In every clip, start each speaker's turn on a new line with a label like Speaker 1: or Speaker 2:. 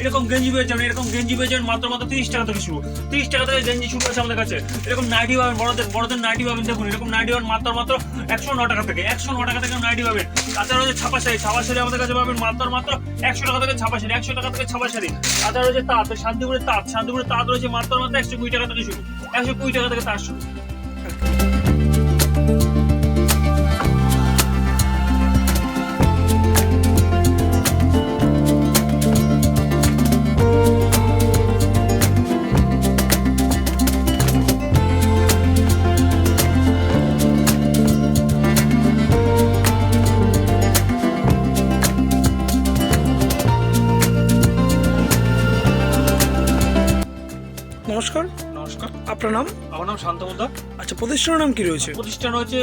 Speaker 1: এরকম গেঞ্জি পেয়ে যাবেন, এরকম গেঞ্জি পেয়ে যাবেন মাত্র মাত্র তিরিশ টাকা থেকে শুরু। তিরিশ টাকা থেকে গেঞ্জি শুরু আছে আমাদের কাছে। এরকম নাইটি পাবেন, বড়দের বড়দের নাইটি পাবেন, দেখুন, এরকম নাইটি পাবেন মাত্র মাত্র একশো ন টাকা থেকে, একশো ন টাকা থেকে নাইটি পাবেন। তাছাড়া রয়েছে ছাপা শাড়ি ছাপা শাড়ি আমাদের কাছে পাবেন মাত্র মাত্র একশো টাকা থেকে ছাপা শাড়ি, একশো টাকা থেকে ছাপা শাড়ি। তাছাড়া রয়েছে তাঁত, শান্তিপুরের তাঁত শান্তিপুরের তাঁত রয়েছে মাত্র মাত্র একশো কুড়ি টাকা থেকে শুরু, একশো কুড়ি টাকা থেকে তাঁত শুরু।
Speaker 2: নমস্কার।
Speaker 1: নমস্কার।
Speaker 2: আপনার নাম?
Speaker 1: আমার নাম শান্তমুদা
Speaker 2: আচ্ছা প্রতিষ্ঠানের নাম কি রয়েছে?
Speaker 1: প্রতিষ্ঠান হচ্ছে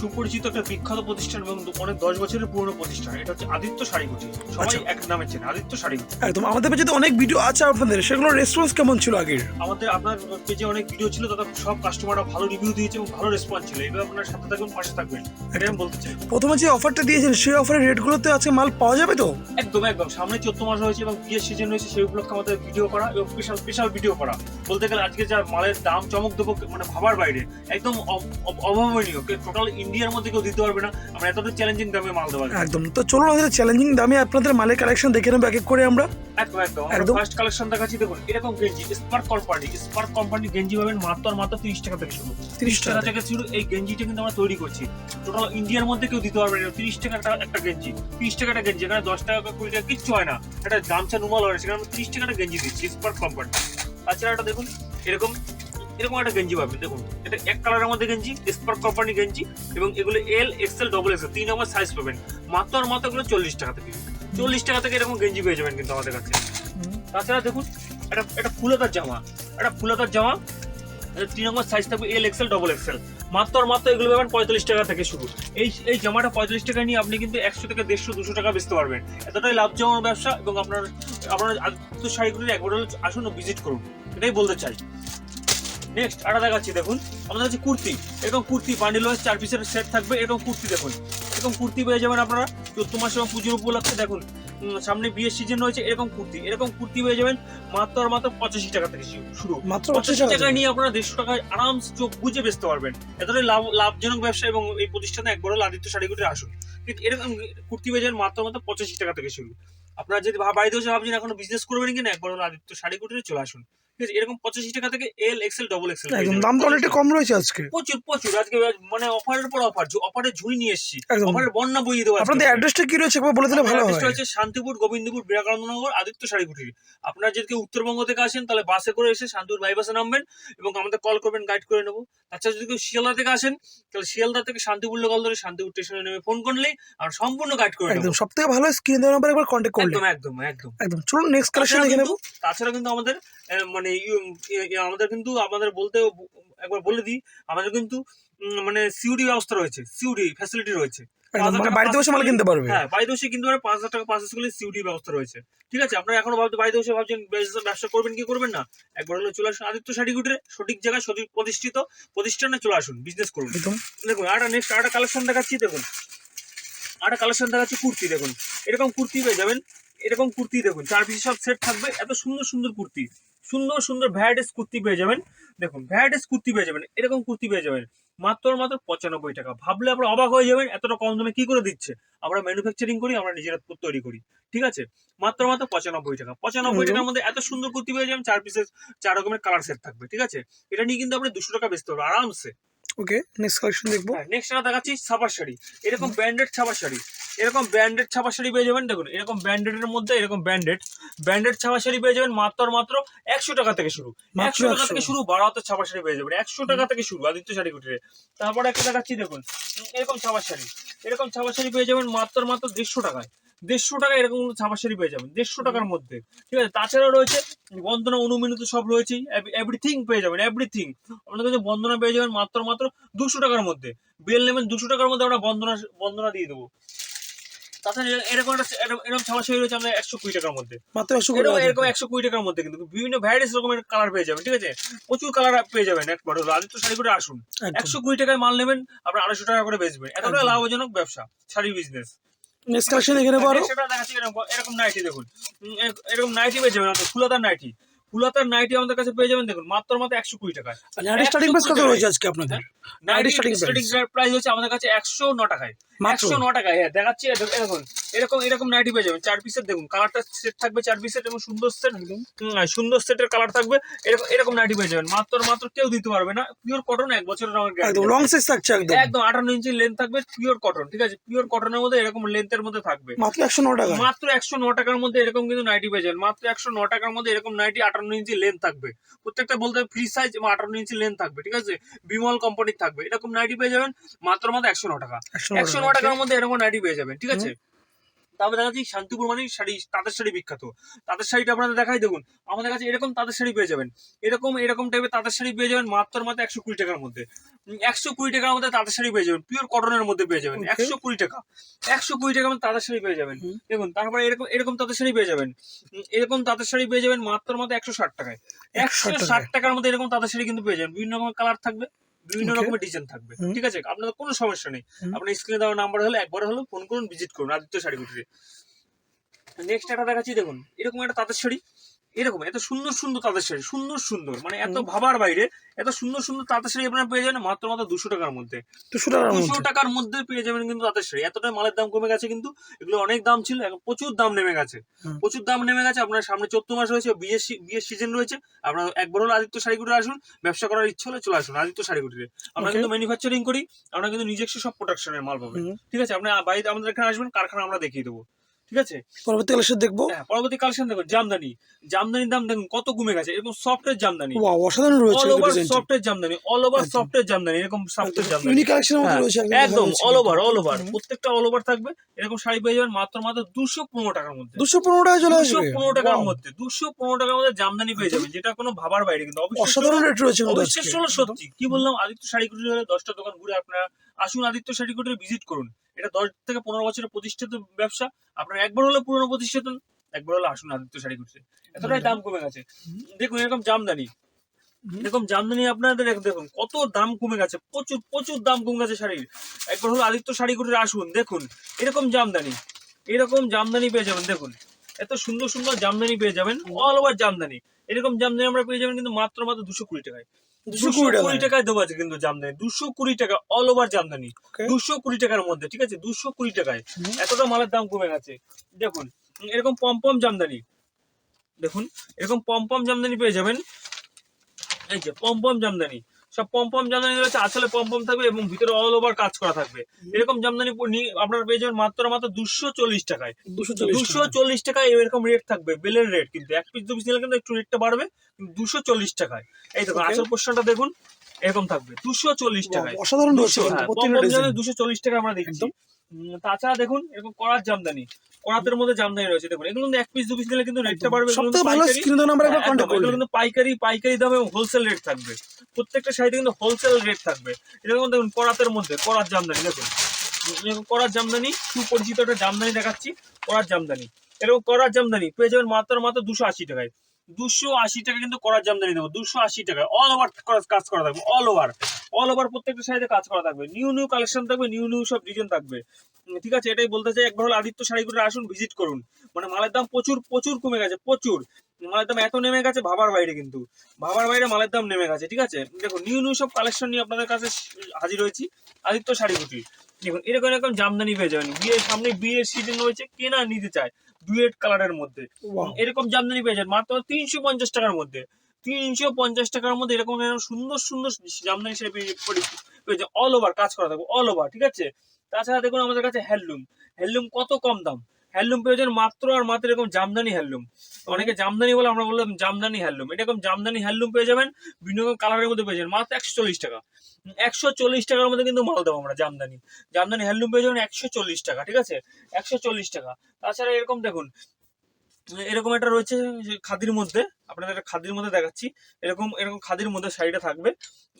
Speaker 1: সুপরিচিত একটা বিখ্যাত প্রতিষ্ঠান এবং অনেক দশ বছরের পুরনো প্রতিষ্ঠান। এটা হচ্ছে আদিত্য শাড়ি কুটি সবাই
Speaker 2: আচ্ছা।
Speaker 1: এক নামে চেনে আদিত্য শাড়ি
Speaker 2: একদম। আমাদের পেজে তো অনেক ভিডিও আছে আপনাদের। সেগুলোর রেসপন্স কেমন ছিল আগের?
Speaker 1: আমাদের আপনার পেজে অনেক ভিডিও ছিল তাতে সব কাস্টমাররা ভালো রিভিউ দিয়েছে এবং ভালো রেসপন্স ছিল। এবার আপনার সাথে থাকবেন পাশে থাকবেন। এটাই আমি বলতে চাই।
Speaker 2: প্রথমে যে অফারটা দিয়েছেন সেই অফারের রেটগুলোতে আছে মাল পাওয়া যাবে তো?
Speaker 1: একদম একদম। সামনে চোদ্দ মাস হয়েছে এবং বিয়ের সিজন হয়েছে সেই উপলক্ষে আমাদের ভিডিও করা এবং স্পেশাল স্পেশাল ভিডিও করা। বলতে গেলে আজকে যা মালের দাম চমক দেবো মানে ভাবার বাইরে একদম অভাবনীয় টোটাল ইন্ডিয়ার মধ্যে কেউ দিতে পারবে না আমরা এতটা চ্যালেঞ্জিং দামে মাল যায়।
Speaker 2: একদম। তো চলুন আমাদের চ্যালেঞ্জিং দামে আপনাদের মালের কালেকশন দেখে নেব এক এক করে আমরা।
Speaker 1: একদম একদম।
Speaker 2: একদম।
Speaker 1: ফার্স্ট কালেকশন দেখাচ্ছি দেখুন এরকম গেঞ্জি স্পার্ক কোম্পানি স্পার্ক কোম্পানি গেঞ্জি পাবেন মাত্র মাত্র তিরিশ টাকা থেকে শুরু।
Speaker 2: তিরিশ
Speaker 1: টাকা থেকে শুরু এই গেঞ্জিটা কিন্তু আমরা তৈরি করছি। টোটাল ইন্ডিয়ার মধ্যে কেউ দিতে পারবে না। তিরিশ টাকা একটা- একটা গেঞ্জি তিরিশ টাকা একটা গেঞ্জি এখানে দশ টাকা কুড়ি টাকা কিচ্ছু হয় না। এটা গামছা নুমাল হয় সেখানে আমরা তিরিশ টাকা একটা গেঞ্জি দিচ্ছি স্পার্ক কোম্পানি তাছাড়া এটা দেখুন, এরকম এরকম একটা গেঞ্জি পাবেন, দেখুন। এটা এক কালারের মধ্যে গেঞ্জি স্পার্ক কোম্পানি গেঞ্জি, এবং এগুলো এল এক্সেল ডবল এক্সেল তিন নম্বর সাইজ পাবেন। মাত্র আর মাত্র এগুলো চল্লিশ টাকা থেকে। চল্লিশ টাকা থেকে এরকম গেঞ্জি পেয়ে যাবেন কিন্তু আমাদের কাছে। তাছাড়া দেখুন এটা এটা ফুলাতার জামা। এটা ফুলাতার জামা, তিন নম্বর সাইজ থাকবে এল এক্সেল ডবল এক্সেল মাত্র মাত্র এগুলো পাবেন পঁয়তাল্লিশ টাকা থেকে শুরু। এই এই জামাটা পঁয়তাল্লিশ টাকা নিয়ে আপনি কিন্তু একশো থেকে দেড়শো, দুশো টাকা বেচতে পারবেন। এতটাই লাভজনক ব্যবসা এবং আপনার আপনার আদিত্য শাড়িগুলির একবার আসুন ভিজিট করুন। এটাই বলতে চাই। নেক্সট আটা দেখাচ্ছি, দেখুন। আমাদের কাছে কুর্তি। এরকম কুর্তি বান্ডিল চার পিসের সেট থাকবে। এরকম কুর্তি দেখুন। এরকম কুর্তি পেয়ে যাবেন আপনারা চোদ্দ মাস এবং পুজোর উপলক্ষে। দেখুন সামনে বিয়ের সিজন রয়েছে এরকম কুর্তি। এরকম কুর্তি পেয়ে যাবেন মাত্র আর মাত্র পঁচাশি টাকা থেকে শুরু।
Speaker 2: মাত্র
Speaker 1: পঁচাশি
Speaker 2: টাকা
Speaker 1: নিয়ে আপনারা দেড়শো টাকায় আরামসে চোখ বুঝে বেচতে পারবেন। এতটাই লাভ লাভজনক ব্যবসা এবং এই প্রতিষ্ঠানে একবারও লাদিত্য আদিত্য শাড়িগুটি আসুন কিন্তু এরকম কুর্তি পেয়ে যাবেন মাত্র মাত্র পঁচাশি টাকা থেকে শুরু। আপনারা যদি বাড়িতে বসে ভাবছেন এখনও বিজনেস করবেন কিনা? এক বড় আদিত্য শাড়ি কুটিরে চলে আসুন। ঠিক আছে এরকম পঁচাশি টাকা থেকে এল এক্সেল ডবল এক্সেল
Speaker 2: একদম দামটা অনেকটা কম রয়েছে আজকে।
Speaker 1: প্রচুর প্রচুর। আজকে মানে অফারের পর অফার অফারের ঝুড়ি নিয়ে এসেছি। অফারের বন্যা বইয়ে দেবো
Speaker 2: আপনাদের। অ্যাড্রেসটা কি রয়েছে একবার বলে দিলে ভালো হয়।
Speaker 1: হচ্ছে শান্তিপুর গোবিন্দপুর বিবেকানন্দনগর আদিত্য শাড়ি কুটির আপনারা যদি কেউ উত্তরবঙ্গ থেকে আসেন তাহলে বাসে করে এসে শান্তিপুর বাইবাসে নামবেন এবং আমাদের কল করবেন গাইড করে নেব। তাছাড়া যদি কেউ শিয়ালদা থেকে আসেন তাহলে শিয়ালদা থেকে শান্তিপুর লোকাল ধরে শান্তিপুর স্টেশনে নেমে ফোন করলেই আর সম্পূর্ণ গাইড করে
Speaker 2: একদম সব থেকে ভালো স্ক্রিন দেওয়ার নাম্বার একবার কন্ট্যাক্ট করলে।
Speaker 1: একদম একদম একদম।
Speaker 2: চলুন নেক্সট কালেকশন
Speaker 1: তাছাড়া
Speaker 2: দেখে নেব।
Speaker 1: তাছাড়া কিন্তু আমাদের আহ, মানে আমাদের কিন্তু আমাদের বলতে একবার বলে দিই আমাদের কিন্তু মানে সিউডি ব্যবস্থা রয়েছে সিউডি ফ্যাসিলিটি রয়েছে।
Speaker 2: মানে বাড়িতে বসে মাল কিনতে পারবে।
Speaker 1: হ্যাঁ বাড়িতে বসে কিন্তু মানে পাঁচ হাজার টাকা পাঁচ হাজার সিউডি ব্যবস্থা রয়েছে। ঠিক আছে? আপনারা এখনও ভাবতে বাড়িতে বসে ভাবছেন ব্যবসা করবেন কি করবেন না? একবার হলে চলে আসুন আদিত্য শাড়ি কুটিরে সঠিক জায়গায় সঠিক প্রতিষ্ঠিত প্রতিষ্ঠানে চলে আসুন বিজনেস করুন। দেখুন আরেকটা নেক্সট আরেকটা কালেকশন দেখাচ্ছি দেখুন। আরেকটা কালেকশন দেখাচ্ছি কুর্তি দেখুন। এরকম কুর্তি পেয়ে যাবেন এরকম কুর্তি দেখুন। চার পিস সব সেট থাকবে এত সুন্দর সুন্দর কুর্তি। সুন্দর সুন্দর ভ্যারাইটিস কুর্তি পেয়ে যাবেন। দেখুন ভ্যারাইটিস কুর্তি পেয়ে যাবেন এরকম কুর্তি পেয়ে যাবেন। মাত্র মাত্র পঁচানব্বই টাকা। ভাবলে আপনার অবাক হয়ে যাবেন এতটা কম দামে কি করে দিচ্ছে? আমরা ম্যানুফ্যাকচারিং করি আমরা নিজেরা তৈরি করি। ঠিক আছে? মাত্র মাত্র পঁচানব্বই টাকা। পঁচানব্বই টাকার মধ্যে এত সুন্দর কুর্তি পেয়ে যাবেন চার পিসের চার রকমের কালার সেট থাকবে। ঠিক আছে? এটা নিয়ে কিন্তু আপনি দুশো টাকা বেচতে পারবেন আরামসে।
Speaker 2: ওকে নেক্সট কালেকশন দেখব।
Speaker 1: নেক্সট আমরা দেখাচ্ছি ছাপার শাড়ি এরকম ব্র্যান্ডেড ছাপার শাড়ি এরকম ব্র্যান্ডেড ছাপার শাড়ি পেয়ে যাবেন দেখুন এরকম ব্র্যান্ডেড মধ্যে এরকম ব্র্যান্ডেড ব্র্যান্ডেড ছাপা শাড়ি পেয়ে যাবেন মাত্র মাত্র একশো টাকা থেকে শুরু। একশো টাকা থেকে শুরু বারো হাতের ছাপা শাড়ি পেয়ে যাবেন। একশো টাকা থেকে শুরু আদিত্য শাড়ি কুটিরে তারপরে একটা দেখাচ্ছি দেখুন এরকম ছাপার শাড়ি এরকম ছাপার শাড়ি পেয়ে যাবেন মাত্র মাত্র দেড়শো টাকায়। দেড়শো টাকা এরকম ছাপা শাড়ি পেয়ে যাবেন দেড়শো টাকার মধ্যে। ঠিক আছে? তাছাড়াও রয়েছে বন্দনা অনুমিনিত সব রয়েছেই এভরিথিং পেয়ে যাবেন এভরিথিং আপনাদের কাছে বন্দনা পেয়ে যাবেন মাত্র মাত্র দুশো টাকার মধ্যে। বিল নেবেন দুশো টাকার মধ্যে আমরা বন্দনা বন্দনা দিয়ে দেবো। তাছাড়া এরকম একটা এরকম- এরকম ছাপা শাড়ি রয়েছে আমাদের একশো কুড়ি টাকার মধ্যে।
Speaker 2: মাত্র একশো করে
Speaker 1: এরকম এরকম একশো কুড়ি টাকার মধ্যে কিন্তু বিভিন্ন ভ্যারাইটিস রকমের কালার পেয়ে যাবেন ঠিক আছে? প্রচুর কালার পেয়ে যাবেন একবার হলো আদিত্য শাড়ি করে আসুন। একশো কুড়ি টাকায় মাল নেবেন আপনার আড়াইশো টাকা করে বেচবেন। এতটা। লাভজনক ব্যবসা শাড়ি বিজনেস
Speaker 2: নেক্সট কালেকশন দেখে নেব আরও
Speaker 1: সেটা দেখাচ্ছি এরকম এরকম নাইটি দেখুন। এরকম নাইটি পেয়ে যাবেন ফুলাদার নাইটি ফুলাতার নাইটি আমাদের কাছে পেয়ে যাবেন দেখুন মাত্র মাত্র একশো কুড়ি টাকায়।
Speaker 2: নাইটি স্টার্টিং প্রাইস কত রয়েছে আজকে আপনাদের?
Speaker 1: নাইটি স্টার্টিং প্রাইস হচ্ছে আমাদের কাছে একশো ন টাকায়। একশো ন টাকায় হ্যাঁ দেখাচ্ছি দেখুন, এরকম এরকম নাইটি পেয়ে যাবেন চার পিসের দেখুন কালারটা সেট থাকবে চার পিসের এবং সুন্দর সেট সুন্দর সেটের কালার থাকবে এরকম এরকম নাইটি পেয়ে যাবেন মাত্র মাত্র কেউ দিতে পারবে না পিওর কটন এক বছরের রঙের
Speaker 2: একদম লং সাইজ থাকছে একদম।
Speaker 1: একদম আঠান্ন ইঞ্চি লেন্থ থাকবে পিওর কটন ঠিক আছে পিওর কটনের মধ্যে এরকম লেন্থের মধ্যে থাকবে।
Speaker 2: মাত্র একশো ন টাকা
Speaker 1: মাত্র একশো ন টাকার মধ্যে এরকম কিন্তু নাইটি পেয়ে যাবেন মাত্র একশো ন টাকার মধ্যে এরকম নাইটি আটান্ন ইঞ্চি লেন্থ থাকবে। প্রত্যেকটা বলতে হবে ফ্রি সাইজ এবং আঠারো ইঞ্চি লেন্থ থাকবে ঠিক আছে? বিমল কোম্পানির থাকবে। এরকম নাইটি পেয়ে যাবেন মাত্র মাত্র একশো ন টাকা। একশো ন টাকার মধ্যে এরকম নাইটি পেয়ে যাবেন ঠিক আছে? তারপরে দেখা যাচ্ছে শান্তিপুর মানে শাড়ি তাঁতের শাড়ি বিখ্যাত। তাঁতের শাড়িটা আপনাদের দেখাই দেখুন। আমাদের কাছে এরকম তাঁতের শাড়ি পেয়ে যাবেন। এরকম এরকম টাইপের তাঁতের শাড়ি পেয়ে যাবেন মাত্র মাত্র একশো কুড়ি টাকার মধ্যে। একশো কুড়ি টাকার মধ্যে তাঁতের শাড়ি পেয়ে যাবেন। পিওর কটনের মধ্যে পেয়ে যাবেন। একশো কুড়ি টাকা। একশো কুড়ি টাকার মধ্যে তাঁতের শাড়ি পেয়ে যাবেন। দেখুন তারপরে এরকম এরকম তাঁতের শাড়ি পেয়ে যাবেন। এরকম তাঁতের শাড়ি পেয়ে যাবেন মাত্র মাত্র একশো ষাট টাকায়। একশো ষাট টাকার মধ্যে এরকম তাঁতের শাড়ি কিন্তু পেয়ে যাবেন। বিভিন্ন রকমের কালার থাকবে। বিভিন্ন রকমের ডিজাইন থাকবে ঠিক আছে? আপনাদের কোনো সমস্যা নেই। আপনার স্ক্রিনে দেওয়া নাম্বার হলে একবার হলো ফোন করুন ভিজিট করুন আদিত্য শাড়ি কুটিরে নেক্সট একটা দেখাচ্ছি দেখুন এরকম একটা তাঁতের শাড়ি। এরকম এত সুন্দর সুন্দর তাঁতের শাড়ি সুন্দর সুন্দর মানে এত ভাবার বাইরে এত সুন্দর সুন্দর তাঁতের শাড়ি আপনারা পেয়ে যাবেন মাত্র মাত্র দুশো টাকার মধ্যে।
Speaker 2: দুশো টাকার
Speaker 1: দুশো
Speaker 2: মধ্যে।
Speaker 1: টাকার মধ্যে পেয়ে যাবেন কিন্তু তাঁতের শাড়ি। এতটাই মালের দাম কমে গেছে কিন্তু এগুলো অনেক দাম ছিল এখন প্রচুর দাম নেমে গেছে। প্রচুর দাম নেমে গেছে আপনার সামনে চোদ্দ মাস হয়েছে বিয়ের বিয়ের সিজন রয়েছে আপনার একবার হলো আদিত্য শাড়ি কুটিরে আসুন ব্যবসা করার ইচ্ছে হলে চলে আসুন আদিত্য শাড়ি কুটিরে আমরা কিন্তু ম্যানুফ্যাকচারিং করি আমরা কিন্তু নিজস্ব সব প্রোডাকশনের মাল পাবেন ঠিক আছে আপনি বাড়িতে আমাদের এখানে আসবেন কারখানা আমরা দেখিয়ে দেবো। ঠিক আছে?
Speaker 2: পরবর্তী কালেকশন দেখব।
Speaker 1: হ্যাঁ পরবর্তী কালেকশন দেখুন জামদানি। জামদানির দাম দেখুন কত কমে গেছে? এরকম সফটের জামদানি।
Speaker 2: ওয়াও অসাধারণ রয়েছে
Speaker 1: অল ওভার সফটের জামদানি অল ওভার। সফটের জামদানি এরকম সফটের জামদানি।
Speaker 2: ইউনিক কালেকশনের মধ্যে
Speaker 1: হ্যাঁ,
Speaker 2: রয়েছে
Speaker 1: একদম। অল ওভার অল ওভার প্রত্যেকটা অল ওভার থাকবে এরকম শাড়ি পেয়ে যাবেন মাত্র মাত্র দুশো পনেরো টাকার মধ্যে।
Speaker 2: দুশো পনেরো টাকা চলে
Speaker 1: দুশো
Speaker 2: আসবে
Speaker 1: পনেরো টাকার মধ্যে দুশো পনেরো টাকার মধ্যে জামদানি পেয়ে যাবেন যেটা কোনো ভাবার বাইরে কিন্তু। অবশ্যই
Speaker 2: অসাধারণ রেট রয়েছে
Speaker 1: অবশ্যই সত্যি। কি বললাম আদিত্য শাড়ি কুটির হলে দশটা দোকান ঘুরে আপনারা আসুন আদিত্য শাড়ি কুটির ভিজিট করুন। এটা দশ থেকে পনেরো বছরের প্রতিষ্ঠিত ব্যবসা। আপনার একবার হলো পুরনো প্রতিষ্ঠিত একবার হলো আসুন আদিত্য শাড়ি কুটিরে এতটাই দাম কমে গেছে। দেখুন এরকম জামদানি। এরকম জামদানি আপনাদের দেখুন কত দাম কমে গেছে। প্রচুর প্রচুর দাম কমে গেছে শাড়ির। একবার হলো আদিত্য শাড়ি কুটিরে আসুন দেখুন। এরকম জামদানি। এরকম জামদানি পেয়ে যাবেন দেখুন। এত সুন্দর সুন্দর জামদানি পেয়ে যাবেন অল ওভার জামদানি। এরকম জামদানি আমরা পেয়ে যাবেন কিন্তু মাত্র মাত্র দুশো কুড়ি টাকায়।
Speaker 2: দুশো
Speaker 1: দুশো
Speaker 2: কুড়ি
Speaker 1: কুড়ি টাকায় দেবো আছে কিন্তু জামদানি। দুশো কুড়ি টাকা অল ওভার জামদানি। দুশো কুড়ি টাকার মধ্যে ঠিক আছে? দুশো কুড়ি টাকায়। এতটা মালের দাম কমে গেছে। দেখুন এরকম পম্পম জামদানি। দেখুন এরকম পম্পম জামদানি পেয়ে যাবেন। এই যে পম্পম জামদানি। সব পম্পম জামদানি রয়েছে আসলে পম্পম থাকবে এবং ভিতরে অল ওভার কাজ করা থাকবে। এরকম জামদানি আপনার পেয়ে যাবেন মাত্র মাত্র দুশো চল্লিশ টাকায়।
Speaker 2: দুশো চল্লিশ
Speaker 1: টাকায়। এরকম রেট থাকবে বেলের রেট কিন্তু। এক পিস দু পিস নিলে কিন্তু একটু রেটটা বাড়বে দুশো চল্লিশ টাকায়। এই দেখুন. আসল পোর্শনটা দেখুন এরকম থাকবে দুশো চল্লিশ টাকায়।
Speaker 2: অসাধারণ
Speaker 1: দুশো হ্যাঁ দুশো চল্লিশ টাকা আমরা। উম, তাছাড়া দেখুন এরকম করার জামদানি। করাতের মধ্যে জামদানি রয়েছে দেখুন। এগুলো এক পিস দু পিস নিলে কিন্তু রেটটা বাড়বে এগুলো কিন্তু পাইকারি- হ্যাঁ, কিন্তু পাইকারি পাইকারি দামে হোলসেল রেট থাকবে। প্রত্যেকটা শাড়িতে কিন্তু হোলসেল রেট থাকবে। এরকম দেখুন করাতের মধ্যে করার জামদানি দেখুন। এরকম করার জামদানি সুপরিচিত একটা জামদানি দেখাচ্ছি করার জামদানি। এরকম করার জামদানি পেয়ে যাবেন মাত্র মাত্র দুশো আশি টাকায়। দুশো আশি টাকা কিন্তু করার জামদানি দেবো, দুশো আশি টাকা। অল ওভার কাজ করা থাকবে অল ওভার অল ওভার প্রত্যেকটা শাড়িতে কাজ করা থাকবে। নিউ নিউ কালেকশন থাকবে নিউ নিউ সব ডিজাইন থাকবে। ঠিক আছে, এটাই বলতে চাই, একবার হলো আদিত্য শাড়িগুলো আসুন ভিজিট করুন। মানে মালের দাম প্রচুর প্রচুর কমে গেছে, প্রচুর। মালের দাম এত নেমে গেছে ভাবার বাইরে কিন্তু। ভাবার বাইরে মালের দাম নেমে গেছে, ঠিক আছে? দেখুন নিউ নিউ সব কালেকশন নিয়ে আপনাদের কাছে হাজির হয়েছি, আদিত্য শাড়ি দেখুন এরকম এরকম জামদানি পেয়ে যাবেন বিয়ের সামনে বিয়ের সিজন রয়েছে কেনা নিতে চায় ডুয়েট কালারের মধ্যে। এরকম জামদানি পেয়ে যাবেন মাত্র তিনশো পঞ্চাশ টাকার মধ্যে। তিনশো পঞ্চাশ টাকার মধ্যে এরকম এরকম সুন্দর সুন্দর জামদানি হিসেবে পেয়ে অল ওভার কাজ করা থাকবে অল ওভার ঠিক আছে? তাছাড়া দেখুন আমাদের কাছে হ্যান্ডলুম হ্যান্ডলুম কত কম দাম? হ্যান্ডলুম পেয়ে মাত্র আর মাত্র এরকম জামদানি হ্যান্ডলুম। অনেকে জামদানি বলে, আমরা বললাম জামদানি হ্যান্ডলুম। এরকম জামদানি হ্যান্ডলুম পেয়ে যাবেন, বিভিন্ন রকম কালারের মধ্যে পেয়ে যাবেন। মাত্র একশো চল্লিশ টাকা। একশো চল্লিশ টাকার মধ্যে কিন্তু মাল দেবো আমরা, জামদানি। জামদানি হ্যান্ডলুম পেয়ে যাবেন একশো চল্লিশ টাকা, ঠিক আছে? একশো চল্লিশ টাকা। তাছাড়া এরকম দেখুন, এরকম একটা রয়েছে খাদির মধ্যে। আপনাদের একটা খাদির মধ্যে দেখাচ্ছি। এরকম এরকম খাদির মধ্যে শাড়িটা থাকবে।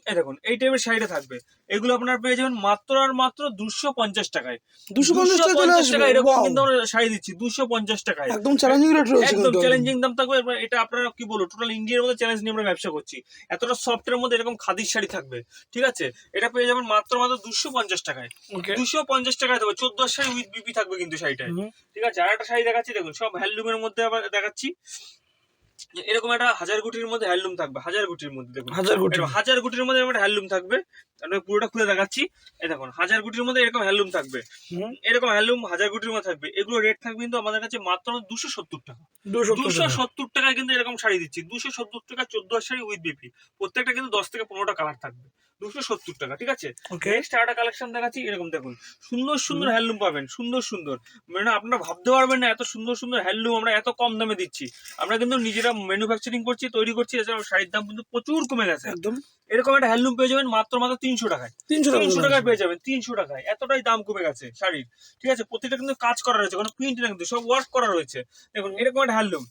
Speaker 1: এই দেখুন এই টাইপের শাড়িটা থাকবে। এগুলো আপনার পেয়ে যাবেন মাত্র আর মাত্র দুশো পঞ্চাশ টাকায়।
Speaker 2: দুশো পঞ্চাশ টাকা চলে
Speaker 1: 250
Speaker 2: আসবে।
Speaker 1: টাকা এরকম কিন্তু আমরা শাড়ি দিচ্ছি দুশো পঞ্চাশ টাকায়।
Speaker 2: একদম চ্যালেঞ্জিং
Speaker 1: একদম চ্যালেঞ্জিং দাম থাকবে। এটা আপনারা কি বলব টোটাল ইন্ডিয়ার মধ্যে চ্যালেঞ্জ নিয়ে আমরা ব্যবসা করছি। এতটা সফটের মধ্যে এরকম খাদির শাড়ি থাকবে। ঠিক আছে? এটা পেয়ে যাবেন মাত্র মাত্র দুশো পঞ্চাশ টাকায়। দুশো পঞ্চাশ টাকায় দেবো চোদ্দ শাড়ি উইথ বিপি থাকবে কিন্তু শাড়িটায়। ঠিক আছে? আর একটা শাড়ি দেখাচ্ছি দেখুন সব হ্যান্ডলুমের মধ্যে আবার দেখাচ্ছি। এরকম একটা হাজার গুটির মধ্যে হ্যান্ডলুম থাকবে হাজার গুটির মধ্যে দেখুন।
Speaker 2: হাজার কোটি
Speaker 1: হাজার গুটির মধ্যে একটা হ্যান্ডলুম থাকবে আমি পুরোটা খুলে দেখাচ্ছি। এই দেখুন হাজার গুটির মধ্যে এরকম থাকবে। এরকম হাজার গুটির মধ্যে থাকবে। এগুলো রেট থাকবে কিন্তু আমাদের কাছে মাত্র দুশো সত্তর টাকা।
Speaker 2: দুশো
Speaker 1: সত্তর টাকায় কিন্তু এরকম শাড়ি দিচ্ছি। দুশো সত্তর টাকা চোদ্দ শাড়ি উইথ বিপি প্রত্যেকটা কিন্তু দশ থেকে পনেরোটা কালার থাকবে। দুশো সত্তর টাকা ঠিক আছে? নেক্সট আরেকটা কালেকশন দেখাচ্ছি এরকম দেখুন। সুন্দর সুন্দর হ্যান্ডলুম পাবেন সুন্দর সুন্দর। মানে আপনারা ভাবতে পারবেন না এত সুন্দর সুন্দর হ্যান্ডলুম আমরা এত কম দামে দিচ্ছি। আমরা কিন্তু নিজেরা ম্যানুফ্যাকচারিং করছি তৈরি করছি এছাড়াও শাড়ির দাম কিন্তু প্রচুর কমে গেছে।
Speaker 2: একদম।
Speaker 1: এরকম একটা হ্যান্ডলুম পেয়ে যাবেন মাত্র মাত্র তিনশো টাকায়।
Speaker 2: তিনশো
Speaker 1: তিনশো টাকায় পেয়ে যাবেন তিনশো টাকায়। এতটাই দাম কমে গেছে শাড়ির। ঠিক আছে প্রতিটা কিন্তু কাজ করা রয়েছে কোনো প্রিন্ট না কিন্তু সব ওয়ার্ক করা রয়েছে। দেখুন এরকম একটা হ্যান্ডলুম।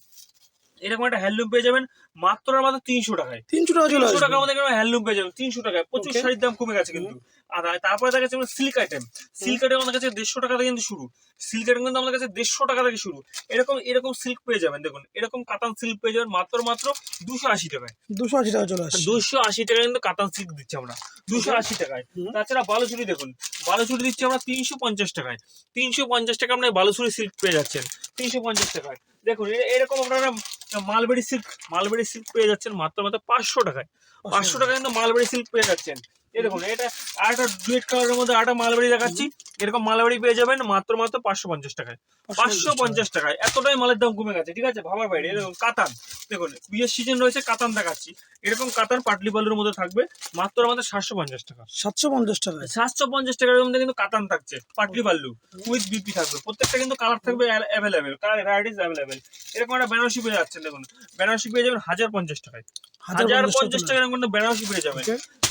Speaker 1: এরকম একটা হ্যান্ডলুম পেয়ে যাবেন মাত্র আর মাত্র তিনশো টাকায়।
Speaker 2: তিনশো টাকা চলে
Speaker 1: তিনশো টাকার মধ্যে হ্যান্ডলুম পেয়ে যাবেন। তিনশো টাকায়। প্রচুর শাড়ির দাম কমে গেছে কিন্তু। আর তারপরে দেখা যাচ্ছে সিল্ক আইটেম সিল্ক আইটেম আমাদের কাছে দেড়শো টাকা থেকে কিন্তু শুরু। সিল্ক আইটেম কিন্তু আমাদের কাছে দেড়শো টাকা থেকে শুরু। এরকম এরকম সিল্ক পেয়ে যাবেন। দেখুন এরকম কাতান সিল্ক পেয়ে যাবেন মাত্র মাত্র দুশো আশি টাকায়।
Speaker 2: দুশো আশি টাকা চলে আসছে।
Speaker 1: দুশো আশি টাকায় কিন্তু কাতান সিল্ক দিচ্ছি আমরা। দুশো আশি টাকায়। তাছাড়া বালুচুরি দেখুন। বালুচুরি দিচ্ছি আমরা তিনশো পঞ্চাশ টাকায়। তিনশো পঞ্চাশ টাকা আপনার বালুচুরি সিল্ক পেয়ে যাচ্ছেন। তিনশো পঞ্চাশ টাকায়। দেখুন এরকম আপনারা মালবেরি সিল্ক মালবেরি সিল্ক পেয়ে যাচ্ছেন মাত্র মাত্র পাঁচশো টাকায়। পাঁচশো টাকায় কিন্তু মালবেরি সিল্ক পেয়ে যাচ্ছেন। এই দেখুন এটা আর একটা ডুয়েট কালারের মধ্যে আরেকটা মালবেরি দেখাচ্ছি। এরকম মালবেরি পেয়ে যাবেন মাত্র মাত্র পাঁচশো পঞ্চাশ টাকায়। পাঁচশো পঞ্চাশ টাকায়। এতটাই মালের দাম কমে গেছে ঠিক আছে? ভাবার বাইরে এই কাতান। দেখুন বিয়ের সিজন রয়েছে কাতান দেখাচ্ছি। এরকম কাতান পাটলি বালুর মধ্যে থাকবে মাত্র আমাদের সাতশো পঞ্চাশ টাকা।
Speaker 2: সাতশো পঞ্চাশ টাকা।
Speaker 1: সাতশো পঞ্চাশ টাকার মধ্যে কিন্তু কাতান থাকছে পাটলি বাল্লু উইথ বিপি থাকবে। প্রত্যেকটা কিন্তু কালার থাকবে অ্যাভেলেবেল কালার ভ্যারাইটিস অ্যাভেলেবেল এরকম একটা বেনারসি পেয়ে যাচ্ছেন দেখুন। বেনারসি পেয়ে যাবেন হাজার পঞ্চাশ টাকায়। হাজার পঞ্চাশ টাকার মধ্যে বেনারসি পেয়ে যাবেন.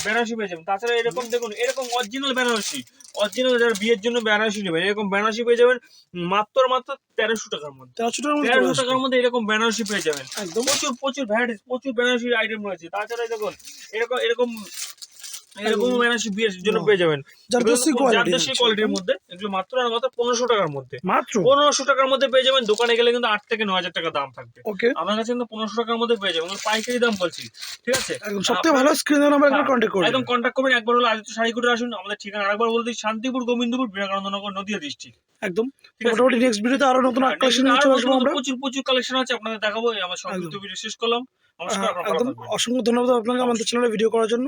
Speaker 1: বেনারসি পেয়ে যাবেন। তাছাড়া এরকম দেখুন এরকম অরিজিনাল বেনারসি। অরিজিনাল যারা বিয়ের জন্য বেনারসি নেবেন এরকম বেনারসি পেয়ে যাবেন মাত্র মাত্র তেরোশো টাকার মধ্যে।
Speaker 2: তেরোশো টাকার মধ্যে
Speaker 1: তেরোশো টাকার মধ্যে এরকম বেনারসি পেয়ে যাবেন। প্রচুর প্রচুর ভ্যারাইটিস প্রচুর বেনারসির আইটেম রয়েছে। তাছাড়া দেখুন এরকম এরকম এরকম বেনারসি বিয়ের জন্য পেয়ে যাবেন।
Speaker 2: জারদস্তি কোয়ালিটি
Speaker 1: জারদস্তি কোয়ালিটির মধ্যে এগুলো মাত্র আর মাত্র পনেরোশো টাকার মধ্যে।
Speaker 2: মাত্র?
Speaker 1: পনেরোশো টাকার মধ্যে পেয়ে যাবেন দোকানে গেলে কিন্তু আট থেকে ন হাজার টাকা দাম থাকবে।
Speaker 2: ওকে।
Speaker 1: আমার কাছে কিন্তু পনেরোশো টাকার মধ্যে পেয়ে যাবেন। পাইকারি দাম বলছি ঠিক আছে?
Speaker 2: সবথেকে ভালো স্ক্রিনে নাম্বার একবার
Speaker 1: হ্যাঁ,
Speaker 2: কন্ট্যাক্ট করবেন।
Speaker 1: একদম কন্ট্যাক্ট করবেন। একবার হলো আদিত্য শাড়ি করে আসুন। আমাদের ঠিকানা আরেকবার বলতে শান্তিপুর গোবিন্দপুর বিবেকানন্দ নগর নদিয়া ডিস্ট্রিক্ট
Speaker 2: একদম। মোটামুটি নেক্সট ভিডিওতে আরও নতুন
Speaker 1: হ্যাঁ,
Speaker 2: কালেকশন নিয়ে
Speaker 1: আরও
Speaker 2: চলে আসব আমরা।
Speaker 1: প্রচুর প্রচুর কালেকশন আছে আপনাদের দেখাবো। আমার
Speaker 2: একদম।
Speaker 1: ভিডিও শেষ করলাম। নমস্কার
Speaker 2: অসংখ্য ধন্যবাদ আপনাকে আমাদের চ্যানেলে ভিডিও করার জন্য।